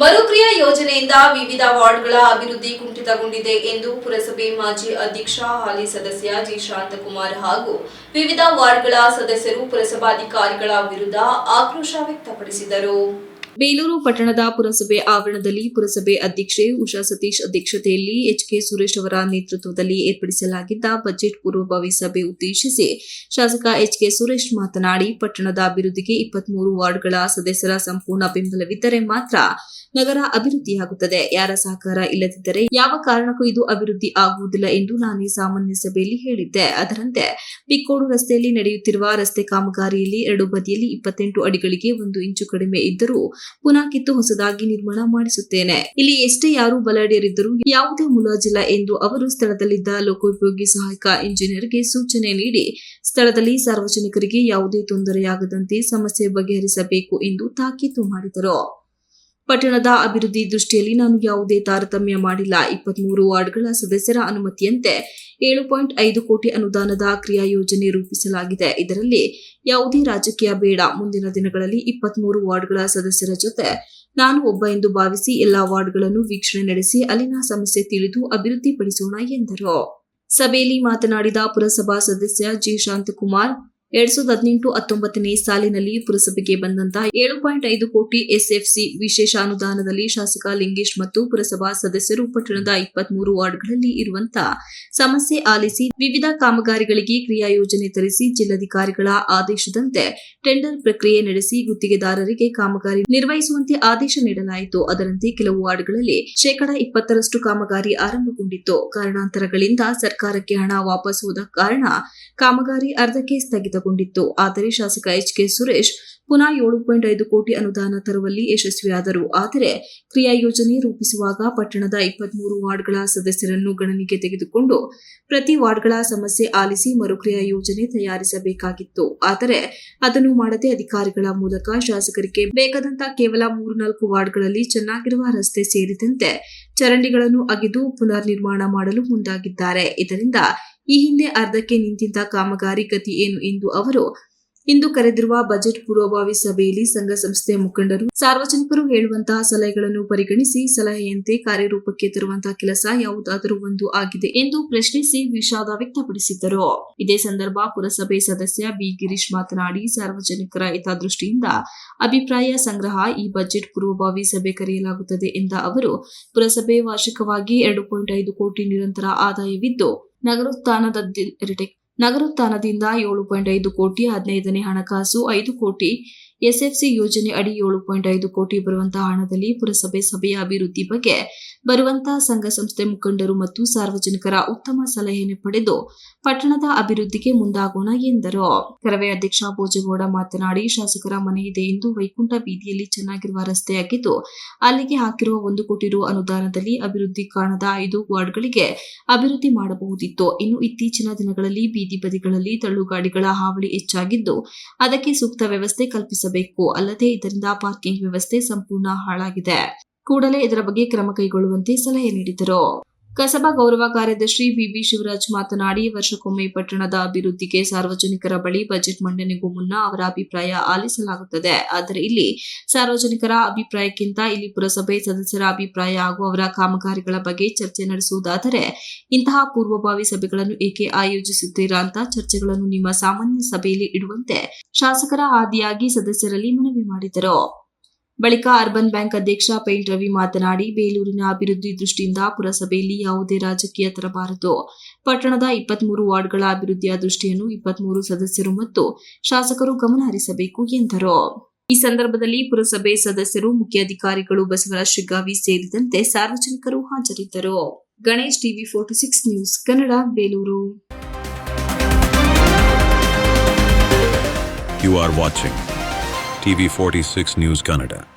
ಮರುಕ್ರಿಯಾ ಯೋಜನೆಯಿಂದ ವಿವಿಧ ವಾರ್ಡ್ಗಳ ಅಭಿವೃದ್ಧಿ ಕುಂಠಿತಗೊಂಡಿದೆ ಎಂದು ಪುರಸಭೆ ಮಾಜಿ ಅಧ್ಯಕ್ಷ ಹಾಲಿ ಸದಸ್ಯ ಜಿ. ಶಾಂತಕುಮಾರ್ ಹಾಗೂ ವಿವಿಧ ವಾರ್ಡ್ಗಳ ಸದಸ್ಯರು ಪುರಸಭಾಧಿಕಾರಿಗಳ ವಿರುದ್ಧ ಆಕ್ರೋಶ ವ್ಯಕ್ತಪಡಿಸಿದರು. ಬೇಲೂರು ಪಟ್ಟಣದ ಪುರಸಭೆ ಆವರಣದಲ್ಲಿ ಪುರಸಭೆ ಅಧ್ಯಕ್ಷೆ ಉಷಾ ಸತೀಶ್ ಅಧ್ಯಕ್ಷತೆಯಲ್ಲಿ ಎಚ್ಕೆ ಸುರೇಶ್ ಅವರ ನೇತೃತ್ವದಲ್ಲಿ ಏರ್ಪಡಿಸಲಾಗಿದ್ದ ಬಜೆಟ್ ಪೂರ್ವಭಾವಿ ಸಭೆ ಉದ್ದೇಶಿಸಿ ಶಾಸಕ ಎಚ್ಕೆ ಸುರೇಶ್ ಮಾತನಾಡಿ, ಪಟ್ಟಣದ ಅಭಿವೃದ್ಧಿಗೆ ಇಪ್ಪತ್ಮೂರು ವಾರ್ಡ್ಗಳ ಸದಸ್ಯರ ಸಂಪೂರ್ಣ ಬೆಂಬಲವಿದ್ದರೆ ಮಾತ್ರ ನಗರ ಅಭಿವೃದ್ಧಿಯಾಗುತ್ತದೆ. ಯಾರ ಸಹಕಾರ ಇಲ್ಲದಿದ್ದರೆ ಯಾವ ಕಾರಣಕ್ಕೂ ಇದು ಅಭಿವೃದ್ಧಿ ಆಗುವುದಿಲ್ಲ ಎಂದು ನಾನೇ ಸಾಮಾನ್ಯ ಸಭೆಯಲ್ಲಿ ಹೇಳಿದ್ದೆ. ಅದರಂತೆ, ಬಿಕ್ಕೋಡು ರಸ್ತೆಯಲ್ಲಿ ನಡೆಯುತ್ತಿರುವ ರಸ್ತೆ ಕಾಮಗಾರಿಯಲ್ಲಿ ಎರಡು ಬದಿಯಲ್ಲಿ ಇಪ್ಪತ್ತೆಂಟು ಅಡಿಗಳಿಗೆ ಒಂದು ಇಂಚು ಕಡಿಮೆ ಇದ್ದರೂ ಪುನಃ ಕಿತ್ತು ಹೊಸದಾಗಿ ನಿರ್ಮಾಣ ಮಾಡಿಸುತ್ತೇನೆ. ಇಲ್ಲಿ ಎಷ್ಟೇ ಯಾರು ಬಲಾಢ್ಯರಿದ್ದರೂ ಯಾವುದೇ ಮುಲಾಜಿಲ್ಲ ಎಂದು ಅವರು ಸ್ಥಳದಲ್ಲಿದ್ದ ಲೋಕೋಪಯೋಗಿ ಸಹಾಯಕ ಇಂಜಿನಿಯರ್ಗೆ ಸೂಚನೆ ನೀಡಿ, ಸ್ಥಳದಲ್ಲಿ ಸಾರ್ವಜನಿಕರಿಗೆ ಯಾವುದೇ ತೊಂದರೆಯಾಗದಂತೆ ಸಮಸ್ಯೆ ಬಗೆಹರಿಸಬೇಕು ಎಂದು ತಾಕೀತು ಮಾಡಿದರು. ಪಟ್ಟಣದ ಅಭಿವೃದ್ಧಿ ದೃಷ್ಟಿಯಲ್ಲಿ ನಾನು ಯಾವುದೇ ತಾರತಮ್ಯ ಮಾಡಿಲ್ಲ. ಇಪ್ಪತ್ಮೂರು ವಾರ್ಡ್ಗಳ ಸದಸ್ಯರ ಅನುಮತಿಯಂತೆ ಏಳು ಪಾಯಿಂಟ್ ಐದು ಕೋಟಿ ಅನುದಾನದ ಕ್ರಿಯಾ ಯೋಜನೆ ರೂಪಿಸಲಾಗಿದೆ. ಇದರಲ್ಲಿ ಯಾವುದೇ ರಾಜಕೀಯ ಬೇಡ. ಮುಂದಿನ ದಿನಗಳಲ್ಲಿ ಇಪ್ಪತ್ಮೂರು ವಾರ್ಡ್ಗಳ ಸದಸ್ಯರ ಜೊತೆ ನಾನು ಒಬ್ಬ ಎಂದು ಭಾವಿಸಿ ಎಲ್ಲಾ ವಾರ್ಡ್ಗಳನ್ನು ವೀಕ್ಷಣೆ ನಡೆಸಿ ಅಲ್ಲಿನ ಸಮಸ್ಯೆ ತಿಳಿದು ಅಭಿವೃದ್ಧಿಪಡಿಸೋಣ ಎಂದರು. ಸಭೆಯಲ್ಲಿ ಮಾತನಾಡಿದ ಪುರಸಭಾ ಸದಸ್ಯ ಜಿ. ಶಾಂತಕುಮಾರ್ ಎರಡ್ ಸಾವಿರದ ಹದಿನೆಂಟು ಹತ್ತೊಂಬತ್ತನೇ ಸಾಲಿನಲ್ಲಿ ಪುರಸಭೆಗೆ ಬಂದಂತಹ ಏಳು ಪಾಯಿಂಟ್ ಐದು ಕೋಟಿ ಎಸ್ಎಫ್ಸಿ ವಿಶೇಷ ಅನುದಾನದಲ್ಲಿ ಶಾಸಕ ಲಿಂಗೇಶ್ ಮತ್ತು ಪುರಸಭಾ ಸದಸ್ಯರು ಪಟ್ಟಣದ ಇಪ್ಪತ್ಮೂರು ವಾರ್ಡ್ಗಳಲ್ಲಿ ಇರುವಂತಹ ಸಮಸ್ಯೆ ಆಲಿಸಿ ವಿವಿಧ ಕಾಮಗಾರಿಗಳಿಗೆ ಕ್ರಿಯಾ ಯೋಜನೆ ತರಿಸಿ ಜಿಲ್ಲಾಧಿಕಾರಿಗಳ ಆದೇಶದಂತೆ ಟೆಂಡರ್ ಪ್ರಕ್ರಿಯೆ ನಡೆಸಿ ಗುತ್ತಿಗೆದಾರರಿಗೆ ಕಾಮಗಾರಿ ನಿರ್ವಹಿಸುವಂತೆ ಆದೇಶ ನೀಡಲಾಯಿತು. ಅದರಂತೆ ಕೆಲವು ವಾರ್ಡ್ಗಳಲ್ಲಿ ಶೇಕಡಾ ಇಪ್ಪತ್ತರಷ್ಟು ಕಾಮಗಾರಿ ಆರಂಭಗೊಂಡಿತ್ತು. ಕಾರಣಾಂತರಗಳಿಂದ ಸರ್ಕಾರಕ್ಕೆ ಹಣ ವಾಪಸ್ ಹೋದ ಕಾರಣ ಕಾಮಗಾರಿ ಅರ್ಧಕ್ಕೆ ಸ್ಥಗಿತಗೊಂಡಿತ್ತು ಆದರೆ ಶಾಸಕ ಎಚ್ ಕೆ ಸುರೇಶ್ ಪುನಃ ಏಳು ಪಾಯಿಂಟ್ ಐದು ಕೋಟಿ ಅನುದಾನ ತರುವಲ್ಲಿ ಯಶಸ್ವಿಯಾದರು. ಆದರೆ ಕ್ರಿಯಾ ಯೋಜನೆ ರೂಪಿಸುವಾಗ ಪಟ್ಟಣದ ಇಪ್ಪತ್ಮೂರು ವಾರ್ಡ್ಗಳ ಸದಸ್ಯರನ್ನು ಗಣನೆಗೆ ತೆಗೆದುಕೊಂಡು ಪ್ರತಿ ವಾರ್ಡ್ಗಳ ಸಮಸ್ಯೆ ಆಲಿಸಿ ಮರುಕ್ರಿಯಾ ಯೋಜನೆ ತಯಾರಿಸಬೇಕಾಗಿತ್ತು. ಆದರೆ ಅದನ್ನು ಮಾಡದೆ ಅಧಿಕಾರಿಗಳ ಮೂಲಕ ಶಾಸಕರಿಗೆ ಬೇಕಾದಂತಹ ಕೇವಲ ಮೂರು ನಾಲ್ಕು ವಾರ್ಡ್ಗಳಲ್ಲಿ ಚೆನ್ನಾಗಿರುವ ರಸ್ತೆ ಸೇರಿದಂತೆ ಚರಂಡಿಗಳನ್ನು ಅಗೆದು ಪುನರ್ ನಿರ್ಮಾಣ ಮಾಡಲು ಮುಂದಾಗಿದ್ದಾರೆ. ಇದರಿಂದ ಈ ಹಿಂದೆ ಅರ್ಧಕ್ಕೆ ನಿಂತಿದ್ದ ಕಾಮಗಾರಿ ಗತಿ ಏನು ಎಂದು ಅವರು ಇಂದು ಕರೆದಿರುವ ಬಜೆಟ್ ಪೂರ್ವಭಾವಿ ಸಭೆಯಲ್ಲಿ ಸಂಘ ಸಂಸ್ಥೆಯ ಮುಖಂಡರು ಸಾರ್ವಜನಿಕರು ಹೇಳುವಂತಹ ಸಲಹೆಗಳನ್ನು ಪರಿಗಣಿಸಿ ಸಲಹೆಯಂತೆ ಕಾರ್ಯರೂಪಕ್ಕೆ ತರುವಂತಹ ಕೆಲಸ ಯಾವುದಾದರೂ ಒಂದು ಆಗಿದೆ ಎಂದು ಪ್ರಶ್ನಿಸಿ ವಿಷಾದ ವ್ಯಕ್ತಪಡಿಸಿದ್ದರು. ಇದೇ ಸಂದರ್ಭ ಪುರಸಭೆ ಸದಸ್ಯ ಬಿ ಗಿರೀಶ್ ಮಾತನಾಡಿ, ಸಾರ್ವಜನಿಕರ ಹಿತದೃಷ್ಟಿಯಿಂದ ಅಭಿಪ್ರಾಯ ಸಂಗ್ರಹ ಈ ಬಜೆಟ್ ಪೂರ್ವಭಾವಿ ಸಭೆ ಕರೆಯಲಾಗುತ್ತದೆ ಎಂದ ಅವರು, ಪುರಸಭೆ ವಾರ್ಷಿಕವಾಗಿ ಎರಡು ಪಾಯಿಂಟ್ ಐದು ಕೋಟಿ ನಿರಂತರ ಆದಾಯವಿದ್ದು ನಗರೋತ್ಥಾನದ ನಗರೋತ್ಥಾನದಿಂದ ಏಳು ಪಾಯಿಂಟ್ ಐದು ಕೋಟಿ, ಹದಿನೈದನೇ ಹಣಕಾಸು ಐದು ಕೋಟಿ, ಎಸ್ಎಫ್ಸಿ ಯೋಜನೆ ಅಡಿ ಏಳು ಪಾಯಿಂಟ್ ಐದು ಕೋಟಿ ಬರುವಂತಹ ಹಣದಲ್ಲಿ ಪುರಸಭೆ ಸಭೆಯ ಅಭಿವೃದ್ಧಿ ಬಗ್ಗೆ ಬರುವಂತಹ ಸಂಘ ಸಂಸ್ಥೆ ಮುಖಂಡರು ಮತ್ತು ಸಾರ್ವಜನಿಕರ ಉತ್ತಮ ಸಲಹೆಯನ್ನು ಪಡೆದು ಪಟ್ಟಣದ ಅಭಿವೃದ್ಧಿಗೆ ಮುಂದಾಗೋಣ ಎಂದರು. ಕರವೇ ಅಧ್ಯಕ್ಷ ಭೋಜೇಗೌಡ ಮಾತನಾಡಿ, ಶಾಸಕರ ಮನೆ ಇದೆ ಎಂದು ವೈಕುಂಠ ಬೀದಿಯಲ್ಲಿ ಚೆನ್ನಾಗಿರುವ ರಸ್ತೆಯಾಗಿದ್ದು ಅಲ್ಲಿಗೆ ಹಾಕಿರುವ ಒಂದು ಕೋಟಿ ರು ಅನುದಾನದಲ್ಲಿ ಅಭಿವೃದ್ಧಿ ಕಾಣದ ಐದು ವಾರ್ಡ್ಗಳಿಗೆ ಅಭಿವೃದ್ಧಿ ಮಾಡಬಹುದಿತ್ತು. ಇನ್ನು ಇತ್ತೀಚಿನ ದಿನಗಳಲ್ಲಿ ಬೀದಿ ಬದಿಗಳಲ್ಲಿ ತಳ್ಳುಗಾಡಿಗಳ ಹಾವಳಿ ಹೆಚ್ಚಾಗಿದ್ದು, ಅದಕ್ಕೆ ಸೂಕ್ತ ವ್ಯವಸ್ಥೆ ಕಲ್ಪಿಸಬೇಕು. ಅಲ್ಲದೆ ಇದರಿಂದ ಪಾರ್ಕಿಂಗ್ ವ್ಯವಸ್ಥೆ ಸಂಪೂರ್ಣ ಹಾಳಾಗಿದೆ. ಕೂಡಲೇ ಇದರ ಬಗ್ಗೆ ಕ್ರಮ ಕೈಗೊಳ್ಳುವಂತೆ ಸಲಹೆ ನೀಡಿದರು. ಕಸಬಾ ಗೌರವ ಕಾರ್ಯದರ್ಶಿ ಬಿಬಿ ಶಿವರಾಜ್ ಮಾತನಾಡಿ, ವರ್ಷಕ್ಕೊಮ್ಮೆ ಪಟ್ಟಣದ ಅಭಿವೃದ್ಧಿಗೆ ಸಾರ್ವಜನಿಕರ ಬಳಿ ಬಜೆಟ್ ಮಂಡನೆಗೂ ಮುನ್ನ ಅವರ ಅಭಿಪ್ರಾಯ ಆಲಿಸಲಾಗುತ್ತದೆ. ಆದರೆ ಇಲ್ಲಿ ಸಾರ್ವಜನಿಕರ ಅಭಿಪ್ರಾಯಕ್ಕಿಂತ ಇಲ್ಲಿ ಪುರಸಭೆ ಸದಸ್ಯರ ಅಭಿಪ್ರಾಯ ಹಾಗೂ ಅವರ ಕಾಮಗಾರಿಗಳ ಬಗ್ಗೆ ಚರ್ಚೆ ನಡೆಸುವುದಾದರೆ ಇಂತಹ ಪೂರ್ವಭಾವಿ ಸಭೆಗಳನ್ನು ಏಕೆ ಆಯೋಜಿಸುತ್ತೀರಾ ಅಂತ ಚರ್ಚೆಗಳನ್ನು ನಿಮ್ಮ ಸಾಮಾನ್ಯ ಸಭೆಯಲ್ಲಿ ಇಡುವಂತೆ ಶಾಸಕರ ಆದಿಯಾಗಿ ಸದಸ್ಯರಲ್ಲಿ ಮನವಿ ಮಾಡಿದರು. ಬಳಿಕ ಅರ್ಬನ್ ಬ್ಯಾಂಕ್ ಅಧ್ಯಕ್ಷ ಪೈಲ್ ರವಿ ಮಾತನಾಡಿ, ಬೇಲೂರಿನ ಅಭಿವೃದ್ಧಿ ದೃಷ್ಟಿಯಿಂದ ಪುರಸಭೆಯಲ್ಲಿ ಯಾವುದೇ ರಾಜಕೀಯ ತರಬಾರದು. ಪಟ್ಟಣದ ಇಪ್ಪತ್ಮೂರು ವಾರ್ಡ್ಗಳ ಅಭಿವೃದ್ಧಿಯ ದೃಷ್ಟಿಯನ್ನು ಇಪ್ಪತ್ಮೂರು ಸದಸ್ಯರು ಮತ್ತು ಶಾಸಕರು ಗಮನಹರಿಸಬೇಕು ಎಂದರು. ಈ ಸಂದರ್ಭದಲ್ಲಿ ಪುರಸಭೆ ಸದಸ್ಯರು ಮುಖ್ಯಾಧಿಕಾರಿಗಳು ಬಸವರಾಜ್ ಶಿಗ್ಗಾವಿ ಸೇರಿದಂತೆ ಸಾರ್ವಜನಿಕರು ಹಾಜರಿದ್ದರು. Ganesh TV forty six news, Kannada, Belur. You are watching TV46 News Kannada.